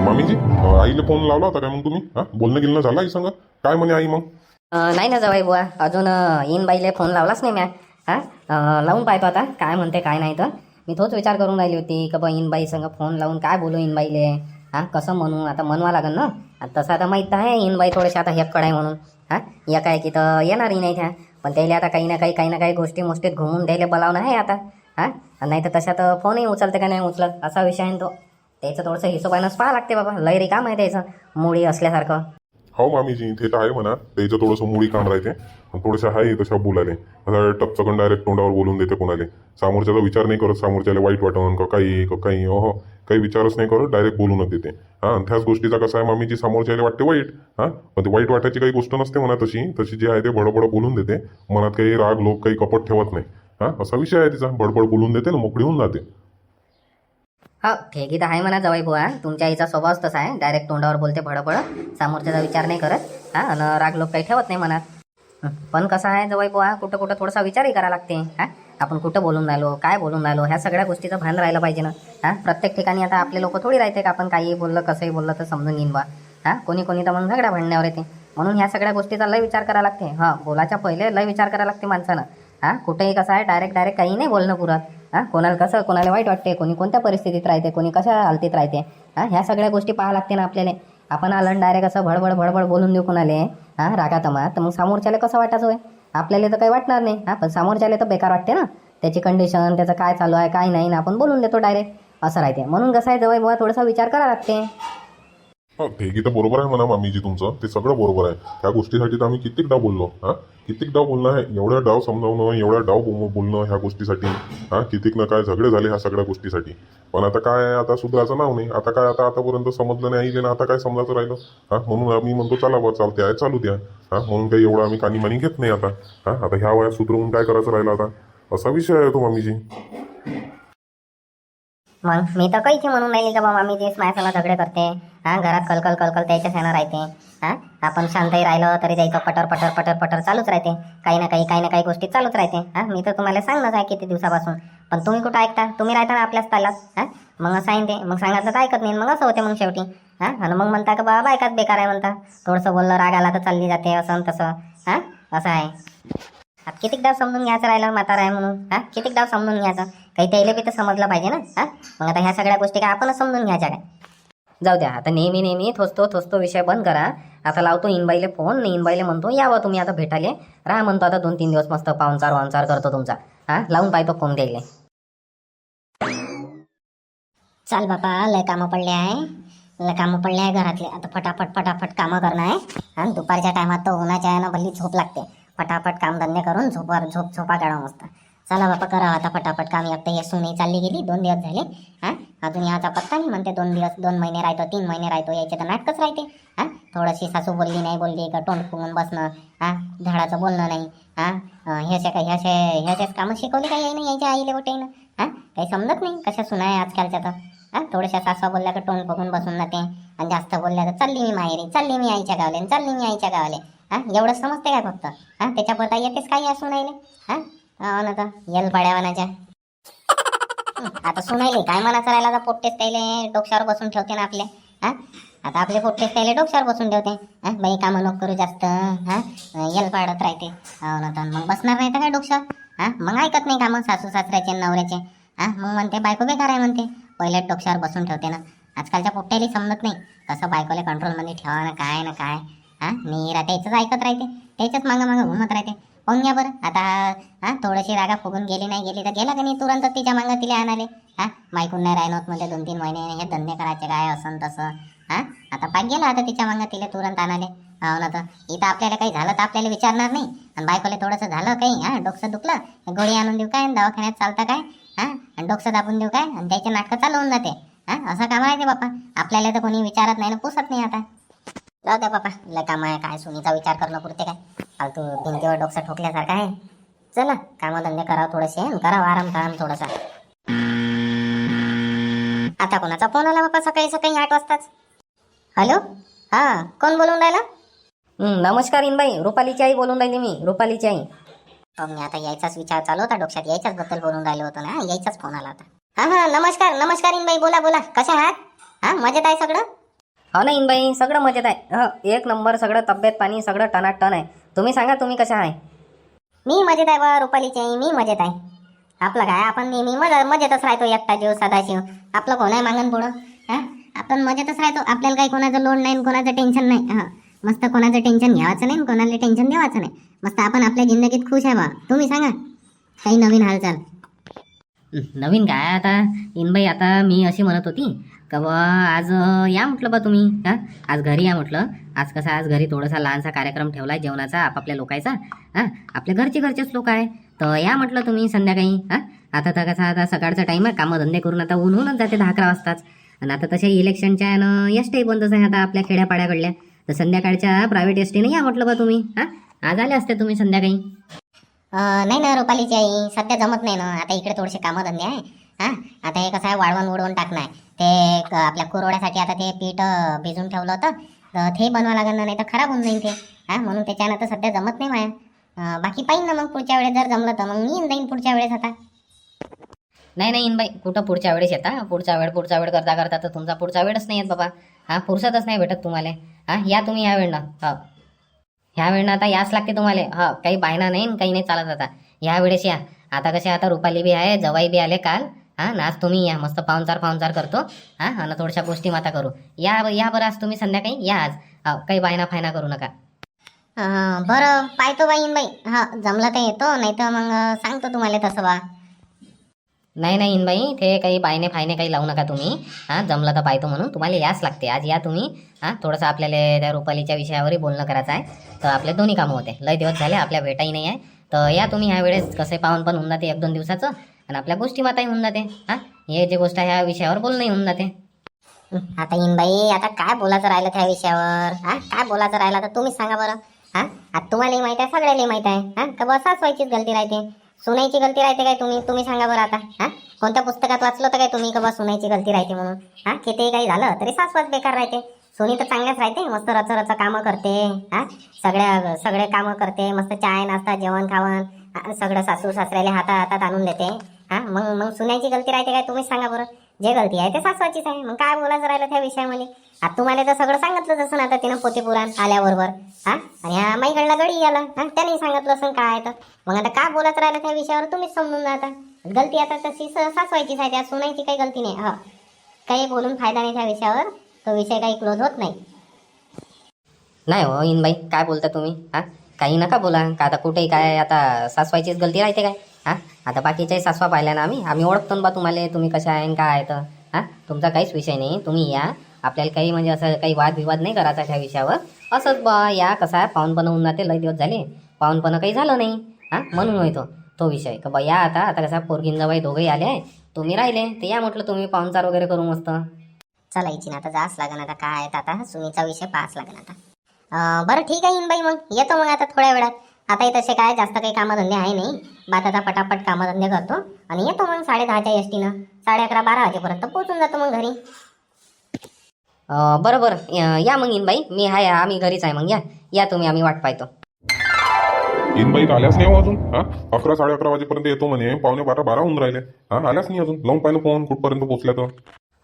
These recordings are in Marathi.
मामीजी आईला फोन लावला होता काय मग तुम्ही? हा? बोलणं गिलणं झालं आई सांगा? काय म्हणे आई मग? नाही ना जवाई बुवा. अजून इन बाईले फोन लावलाच नाही म्या. हा? अं, लावून पाहतो आता काय म्हणते काय नाही तर. मी तोच विचार करून राहिली होती की बा इन बाई संग फोन लावून काय बोलू इन बाईले? हा? कसं म्हणू? आता म्हणवा लागेल ना. आता तसं आता माहीत तर आहे इन बाई थोडेसे आता हेक्कड आहे म्हणून. हा? या काय की तर येणारही नाही त्या. पण त्याला आता काही ना काही काही ना काही गोष्टी मोष्टीत घुमून द्यायला बोलावणं आहे आता. हा? नाही तर तशात फोनही उचलते का नाही उचलत? असा विषय आहे ना तो. त्याचं थोडंसं हिशोबानंच पाहा लागते बाबा. लय काम आहे त्याचं. मुळी असल्यासारखं. हो मामीजी ते तर आहे म्हणा. त्याचं थोडंसं मुळी काम राहते. पण थोडंसं आहे तशा बोलायला. आता टपचकन डायरेक्ट तोंडावर बोलून देते कोणाला. समोरच्याचा विचार नाही करत. समोरच्याला वाईट वाटवून का काही का काही ओहो. काही विचारच नाही करत. डायरेक्ट बोलूनच देते. हां त्याच गोष्टीचा कसं आहे मामीजी? समोरच्याला वाटते वाईट. हां? पण ते वाईट वाटायची काही गोष्ट नसते म्हणा तशी. तशी जी आहे ते बडबड बोलून देते. मनात काही राग लोक काही कपट ठेवत नाही. हां? असा विषय आहे तिचा. बडबड बोलून देते ना मोकळी होऊन जाते. हो ठेकी तर आहे म्हणा जवाई बुवा. तुमच्या आईचा स्वभावच तसा आहे. डायरेक्ट तोंडावर बोलते भडभड. समोरच्याचा विचार नाही करत. हा आणि राग लोक काही ठेवत नाही मनात पण कसं आहे जवाई बुवा? कुठं कुठं थोडासा विचारही करावा लागते. हा? आपण कुठं बोलून राहिलो? काय बोलून राहिलो? ह्या सगळ्या गोष्टीचं भान राहिलं पाहिजे ना. हा? प्रत्येक ठिकाणी आता आपले लोक थोडी राहते का? आपण काही बोललं कसंही बोललं तर समजून घेईन बा हा? कोणी कोणी तर मग झगड्या भांडण्यावर येते. म्हणून ह्या सगळ्या गोष्टीचा लय विचार करावा लागते. हा बोलाच्या पहिले लय विचार करावा लागते माणसानं. हा? कुठेही कसं आहे? डायरेक्ट डायरेक्ट काही नाही बोलणं पुरत. हा? कोणाला कसं कोणाला वाईट वाटते कोणी कोणत्या परिस्थितीत राहते कोणी कशा हालतीत राहते? हा? ह्या सगळ्या गोष्टी पाहा लागते ना आपल्याला. आपण आलं डायरेक्ट असं भडबड भडबड बोलून देऊ कोणाले? हा? रागातमा तर मग समोरच्याला कसं वाटायचं होय? आपल्याला तर काही वाटणार नाही. हा? पण समोरच्याला तर बेकार वाटते ना. त्याची कंडिशन त्याचं काय चालू आहे काय नाही ना आपण बोलून देतो डायरेक्ट असं राहते. म्हणून कसं आहे जवळ बुवा थोडासा विचार करा लागते. हा ठेकी तर बरोबर आहे म्हणा मामीजी तुमचं. ते सगळं बरोबर आहे. त्या गोष्टीसाठी तर आम्ही कित्येक डाव बोललो हा? कित्येक डाव बोलणं आहे एवढ्या डाव समजावणं एवढ्या डाव बोलणं ह्या गोष्टीसाठी हा? कितीक ना काय झगडे झाले ह्या सगळ्या गोष्टीसाठी. पण आता काय आहे, आता सुधाराचं नाव नाही. आता काय? आता आतापर्यंत समजलं नाही आईले आता काय समजायचं राहिलं? हा? म्हणून आम्ही म्हणतो चला बा चालते आहे चालू द्या. हा? म्हणून काही एवढं आम्ही कानीमानी घेत नाही आता. हा? आता ह्या वयात सुधरवून काय करायचं राहिलं आता? असा विषय आहे तो मामीजी. मग मी तर काहीच म्हणून राहिली का बा मामी तेच माझ्या सगळं झगडे करते. हा घरात कलकल कलकल त्याच्याच सेना राहते. हा आपण शांतही राहिलं तरी जायचं पटर पटर पटर पटर चालूच राहते. काही ना काही काही ना काही गोष्टी चालूच राहते. हा मी तर तुम्हाला सांगणंच आहे किती दिवसापासून. पण तुम्ही कुठं ऐकता? तुम्ही राहता ना आपल्याच तालात. हा मग असं आहे ते मग सांगायचं तर ऐकत नाही. मग असं होते मग शेवटी. हा आणि मग म्हणता का बाबा ऐकाच बेकार आहे म्हणता. थोडंसं बोललं राग आला तर चालली जाते असं तसं. हा असं आहे. आता कितीक डाव समजून घ्यायचं राहिलं म्हातारा आहे म्हणून? हा कितीक डाव समजून घ्यायचं? काही त्याला बी तर समजलं पाहिजे ना? हा मग आता ह्या सगळ्या गोष्टी काय आपणच समजून घ्यायच्या काय? जाऊ द्या आता नेहमी नेहमी थोसतो थोसतो विषय बंद करा. आता लावतो इनबाईले फोन इनबाईले म्हणतो यावं तुम्ही आता भेटाले राहा म्हणतो आता दोन तीन दिवस मस्त पाहुणचार वाहुणचार करतो तुमचा. हा? लावून पाहतो फोन द्यायले. चाल बापा लय कामं पडले आहे. लय कामं पडले आहे घरातले. आता फटाफट फटाफट कामं करणं आहे. आणि दुपारच्या टायमात तर उन्हाच्या यानं भल्ली झोप लागते. फटाफट कामधंदे करून झोपावर झोप झोपा काढा मस्त. चला बापा करा आता फटाफट काम. एकदा येसून नाही चालली गेली. दोन दिवस झाले. हा? अजून याचा पत्ता नाही म्हणते दोन दिवस दोन महिने राहतो तीन महिने राहतो याचे तर नाटकच राहते. हा? थोडीशी सासू बोलली नाही बोलली का तोंड फुगून बसणं हा? झाडाचं बोलणं नाही हा? ह्याचे काय ह्याचे ह्याचेच कामं शिकवली काही यायनं यायच्या याच्या आईले कुठे हा? काही समजत नाही कशा सुना आहे आजकालच्या तर. हा? थोड्याशा सासवा बोलल्या का तोंड फुगून बसून जाते आणि जास्त बोलल्या तर चालली मी माहेरी चालली मी आईच्या गावले चालली मी आईच्या गावाले. हा? एवढं समजते काय फक्त? हा? त्याच्या पत्ता येतेच काही असू राहिले हा? हो ना तर येल पाड्यावानाच्या. आता सुनायले काय मना राहिला आता पोट्टेच त्याले? डोक्यावर बसून ठेवते ना आपले. हा? आता आपले पोट्टेच त्याले डोक्यावर बसून ठेवते. हा? बाई कामं नको करू जास्त. हा? येल पाडत राहते. हो ना तर मग बसणार नाही तर काय डोक्यावर? हा? मग ऐकत नाही कामं सासू सासऱ्याचे नवऱ्याचे. हा? मग म्हणते बायको बेकार आहे म्हणते. पहिले डोक्यावर बसून ठेवते ना. आजकालच्या पोट्ट्याला समजत नाही. कसं बायकोला कंट्रोलमध्ये ठेवा ना काय ना काय. हा? नीरा त्याचंच ऐकत राहते. त्याच्याच मागं मागं घुमत राहते. पाहून घ्या बरं. आता हा थोडीशी रागा फुगून गेली नाही गेली तर गेला का नाही? तुरंत तिच्या मागं तिला आणाले. हा मायकून नाही राहिलो मध्ये दोन तीन महिने हे धंदे करायचे काय असं तसं. हा आता पाय गेला आता तिच्या मागं तिला तुरंत आणाले. हो ना तर इथं आपल्याला काही झालं तर आपल्याला विचारणार नाही. आणि बायकोला थोडंसं झालं काही हा डोकसं दुखलं गोळी आणून देऊ काय? आणि दवाखान्यात चालतं काय? हा आणि डोकसं दाबून देऊ काय? आणि त्याचे नाटकं चालवून जाते. हा असं काम आहे ते बाप्पा. आपल्याला तर कोणी विचारत नाही ना पुसत नाही आता. जाऊ द्या बापा लय काम आहे काय सुनीचा विचार करणं पुरते काय? फालतू भिंतीवर डोकं ठोकल्यासारखं आहे. चला कामधंदे करावं थोडेसे आणि करावं आराम आराम थोडासा. आता कोणाचा फोन आला बापा सकाळी सकाळी आठ वाजताच? हॅलो? हा कोण बोलून राहिला? नमस्कार इनबाई रुपालीची आई बोलून राहिली मी रुपालीची आई. मी आता यायचाच विचार चालू होता डोक्यात यायच्याच बद्दल बोलून राहिलो होतो ना यायचाच फोन आला होता. हा हा नमस्कार नमस्कार इनबाई बोला बोला कशा आहात? हा मजेत आहे सगळं? हो ना इनबाई सगळं मजेत आहे. हो एक नंबर सगळं तब्येत पाणी सगळं टनाट टन आहे. तुम्ही सांगा तुम्ही कशा आहे? मी मजेत आहे बा रुपालीची आई मी मजेत आहे. आपलं काय आपण नेहमी मज मजेतच राहतो एकटा जीव सदाशिव. आपलं कोण आहे मागण पुढं? हा? आपण मजेतच राहतो. आपल्याला काही कोणाचं लोड नाही कोणाचं टेन्शन नाही. हा. मस्त कोणाचं टेन्शन घ्यावाचं नाही कोणाला टेन्शन द्यावाचं नाही. मस्त आपण आपल्या जिंदगीत खुश आहे बा. तुम्ही सांगा. काही नवीन हालचाल. नवीन काय आता? इनबाई आता मी अशी म्हणत होती का बा आज या म्हटलं बा तुम्ही हा? आज घरी या म्हटलं. आज कसा आज घरी थोडासा लहानसा कार्यक्रम ठेवलाय जेवणाचा आपापल्या लोकांचा हा? आपल्या घरचे घरचेच लोक आहे. तर या म्हटलं तुम्ही संध्याकाळी हा? आता तर कसा आता सकाळचा टाईम आहे कामं धंदे करून आता ऊन होऊनच जाते दहा अकरा वाजताच. आणि आता तशा इलेक्शनच्या न एस टी बंदच आहे आता आपल्या खेड्यापाड्याकडल्या. तर संध्याकाळच्या प्रायव्हेट एसटीने या म्हटलं बा तुम्ही हा? आज आले असते तुम्ही संध्याकाळी. नाही ना रुपालीची आई सध्या जमत नाही ना. आता इकडे थोडेसे कामं धंदे आहे हा? आता हे कसं आहे वाळवण उडवून टाकणं आहे. ते आपल्या कुरवड्यासाठी आता ते पीठ भिजून ठेवलं होतं. तर ते बनवा लागेल ना नाही तर खराब होऊन जाईल ते. हा म्हणून त्याच्यानं तर सध्या जमत नाही माया. बाकी पाहिन ना मग पुढच्या वेळेस जर जमलं तर. मग मी येईन जाईन पुढच्या वेळेस आता. नाही नाही इनबाई कुठं पुढच्या वेळेस येता? पुढचा वेळ पुढचा वेळ करता करता तर तुमचा पुढचा वेळच नाही येत बाबा. हा फुरसतच नाही भेटत तुम्हाला. हा या तुम्ही या वेळनं हा. ह्या वेळनं आता याच लागते तुम्हाला. हा काही बायना नाही काही नाही चालत आता. या वेळेस या. आता कसे आता रुपाली बी आहे जवाई बी आले काल. हा ना आज तुम्ही या मस्त पाहुणचार पाहुणचार करतो. हा आणि थोड्याशा गोष्टी माता करू. या या बरं आज तुम्ही संध्याकाळी या आज. हा काही बायना फायना करू नका. अं, बरं पाहतो बाईन बाई. हा जमलं तर येतो नाही तर मग अं, सांगतो तुम्हाला तसं बा. नाही नाही इनबाई ते काही बायने फायने काही लावू नका तुम्ही. हां जमलं तर पाहतो म्हणून. तुम्हाला याच लागते. आज या तुम्ही. हां थोडंसं आपल्याला त्या रुपालीच्या विषयावरही बोलणं करायचं आहे. तर आपले दोन्ही कामं होते. लय दिवस झाले आपल्या भेटाही नाही आहे. तर या तुम्ही ह्या वेळेस कसे पाहून पण होऊन जाते एक दोन दिवसाचं. आणि आपल्या गोष्टी माताही होऊन जाते. हा? हे जे गोष्ट आहे ह्या विषयावर बोलणंही होऊन जाते. आता येईन बाई आता काय बोलायचं राहिलं त्या विषयावर? हा? काय बोलायचं राहिलं? तर तुम्हीच सांगा बरं. हा? आता तुम्हालाही माहीत आहे सगळ्यालाही माहीत आहे. हा? का बसाच व्हायचीच गलती राहते. सुनायची गलती राहते काय तुम्ही? तुम्ही सांगा बरं आता. हा? कोणत्या पुस्तकात वाचलं तर काय तुम्ही? का बस सुनायची गलती राहते म्हणून? हा? कितीही काही झालं तरी सासवाच बेकार राहते. सुनी तर चांगल्याच राहते मस्त रच रच कामं करते. हा? सगळ्या सगळे कामं करते मस्त चाय नाश्ता जेवण खावण सगळं सासू सासऱ्याला हातात हातात आणून देते. हा मग मग सुनायची गलती राहते काय तुम्हीच सांगा बरं. जे गलती आहे ते सासवाचीच आहे. मग काय बोलायचं राहिलं त्या विषयामध्ये? आता तुम्हाला तर सगळं सांगितलं असं आता तिनं पोते पुराण आल्याबरोबर. हा? आणि हा माईकडला गडी आला हा त्याने सांगितलं असं काय तर. मग आता काय बोलायचं राहिलं त्या विषयावर तुम्हीच समजून जाता. गलती आता तशी सासवायचीच आहे त्या सुनायची काही गलती नाही. हा. काही बोलून फायदा नाही त्या विषयावर. तो विषय काही क्लोज होत नाही. नाही हो इनबाई काय बोलता तुम्ही? हा? काही नका बोला. का आता कुठेही काय आता सासवायचीच गलती राहते काय? हां? आता बाकीच्याही सासवा पाहिल्या ना आम्ही? आम्ही ओळखतो ना बा तुम्हाला. तुम्ही कशा आहे आणि काय आहे तर. हां? तुमचा काहीच विषय नाही. तुम्ही या. आपल्याला काही म्हणजे असं काही वादविवाद नाही करायचा त्या विषयावर. असंच बा या कसा? आहे पाहुण होऊन जाते लय दिवस झाले. पाहुणपणं काही झालं नाही. हां? म्हणून होतो तो. विषय. का बा या आता. आता कसा पोरगीन जवाई दोघंही आले आहे. तुम्ही राहिले. ते या म्हटलं तुम्ही पाहुणचार वगैरे करू मस्त. चला इचिन आता जास लागण आता. काय आता? सुनीचा विषय पास लागण आता. बरं ठीक आहे बाई मग. येतो मग आता थोड्या वेळात. आता तसे काय? जास्त काही कामधंदे आहे नाही. बात आता पटापट कामधंदे करतो आणि येतो मग साडे दहाच्या एस टीनं साडे अकरा बारा वाजेपर्यंत पोहोचून जातो मग घरी. अं, बरं बरं या- मग इनबाई. मी आहे आम्ही घरीच आहे मग. या. या तुम्ही आम्ही वाट पाहतो. इनबाई आल्याच नाही हो अजून. हा? अकरा साडे अकरा वाजेपर्यंत येतो म्हणे. पावणे बारा बारा होऊन राहिले. हा? आल्याच नाही अजून. लावून पाहिलं फोन कुठपर्यंत पोहोचल्या तर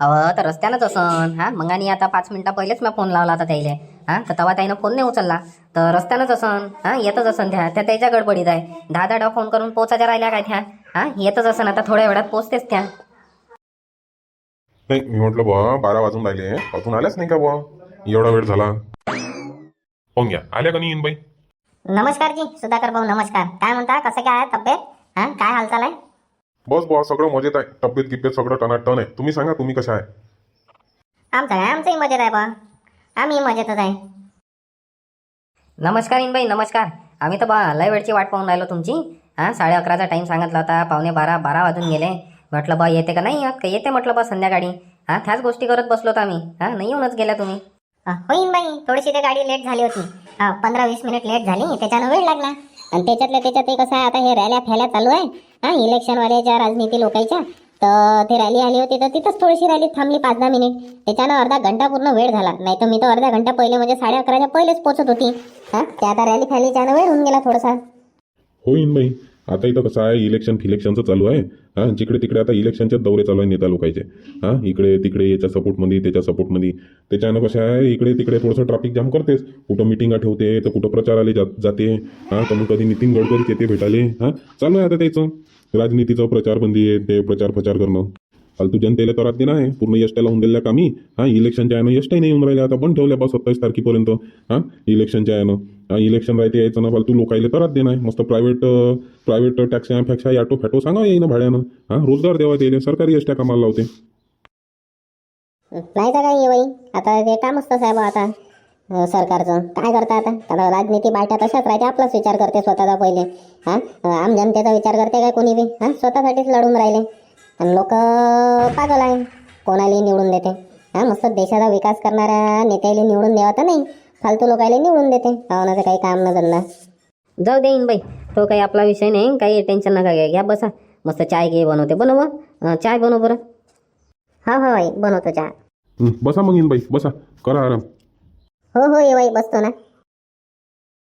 अव तर रस्त्यानंच असन. हा? मग आणि आता पाच मिनिटं पहिलेच मी फोन लावला होता त्याला हा? तर तेव्हा त्यानं फोन नाही उचलला. तर रस्त्यानंच असन. हा येतच असन त्या त्या त्याच्या गडबडीत आहे. दहा दहा डाव फोन करून पोचायच्या राहिल्या काय त्या? हा येतच असन. आता थोड्या वेळात पोचतेच त्या. नाही मी म्हटलं बुवा बारा वाजून राहिले. अजून आल्याच नाही का बुवा? एवढा वेळ झाला. पाहून घ्या. आल्या का नाही इनबाई? नमस्कार जी. सुधाकर भाऊ नमस्कार. काय म्हणता? कसं काय आहे तब्येत? हा काय हालचाल आहे? बस बुवा सगळं मजेत आहे. तब्येत गिब्येत सगळं टनाटन आहे. तुम्ही सांगा तुम्ही कशा आहे? आमचं काय? आमचंही मजेत आहे बा आम्ही मजेतच आहे. नमस्कार इनबाई नमस्कार. आम्ही तर बा लय वेळची वाट पाहून राहिलो तुमची. हा साडे अकराचा टाईम सांगितला होता पावणे बारा बारा वाजून गेले. म्हटलं बा येते का नाही? येत का येते म्हटलं बा संध्याकाळी. हा त्याच गोष्टी करत बसलो होतो आम्ही. हा नाही येऊनच गेल्या तुम्ही. होईन बाई थोडीशी ते गाडी लेट झाली होती. हा, पंधरा वीस मिनिट लेट झाली. त्याच्यानं वेळ लागला. आणि त्याच्यातल्या त्याच्यात कसं आहे आता हे रॅल्या फॅल्या चालू आहे. हा इलेक्शनवाल्याच्या राजनीती लोकांच्या तर ते रॅली आली होती तर तिथंच थोडीशी रॅली थांबली पाच दहा मिनिट त्याच्यानं अर्धा घंटा पूर्ण वेळ झाला. नाही तर मी तर अर्धा घंटा पहिले म्हणजे साडे अकराच्या पहिलेच पोहोचत होती. हा? ते आता रॅली फॅलीच्यानं वेळ होऊन गेला थोडासा. होईन बाई. आता इथं कसं आहे इलेक्शन फिलेक्शनचं चालू आहे. हां? जिकडे तिकडे आता इलेक्शनचे दौरे चालू आहे नेता लोकांचे. हां? इकडे तिकडे याच्या सपोर्टमध्ये त्याच्या सपोर्टमध्ये त्याच्यानं कसं आहे इकडे तिकडे थोडंसं ट्रॅफिक जाम करतेस. कुठं मिटिंगा ठेवते तर कुठं प्रचाराला जात जाते. हां? तर मग कधी नितीन गडकरी येते भेटाले हां? चालू आहे आता त्याचं. राजनीतीचा प्रचार बंदी आहे ते प्रचार प्रचार करणं. फालतू जनतेला तर देणं आहे पूर्ण यष्ट्या होऊन दिलेल्या कामी. हा इलेक्शनच्या यानं यशही नाही येऊन राहिले आता पण ठेवल्या बा सत्तावीस तारखेपर्यंत. हां इलेक्शनच्या यानं इलेक्शन राहते यायचं ना फालतू लोकायला तरात देणं आहे मस्त प्रायव्हेट प्रायव्हेट टॅक्सी फॅक्सा ऑटो फॅटो सांगा येईन भाड्यानं. हां रोजगार द्यावा त्याला सरकारी यष्ट्या कामाला लावते. नाही तर काय आता ते कामच तसं आहे बा आता. सरकारचं. काय करता आता? आता राजनीती बायटा तशाच राहते आपलाच विचार करते स्वतःचा पहिले. हां? आम जनतेचा विचार करते काय कोणी बी? हां? स्वतःसाठीच लढून राहिले. आणि लोक पागल आहे. कोणालाही निवडून देते. हां मस्त देशाचा विकास करणाऱ्या नेत्याला निवडून द्यावा तर नाही. फालतू लोकायला निवडून देते. पाहुण्याचं काही काम न धंदा. जाऊ देईन बाई तो काही आपला विषय नाही. काही टेन्शन नका घ्या घ्या बसा. मस्त चाय घे बनवते. बनव चाय बनव बरं. हा हा बाई. बनवतो चहा. बसा मग बाई बसा. करा आराम. हो हो येवाई बसतो ना.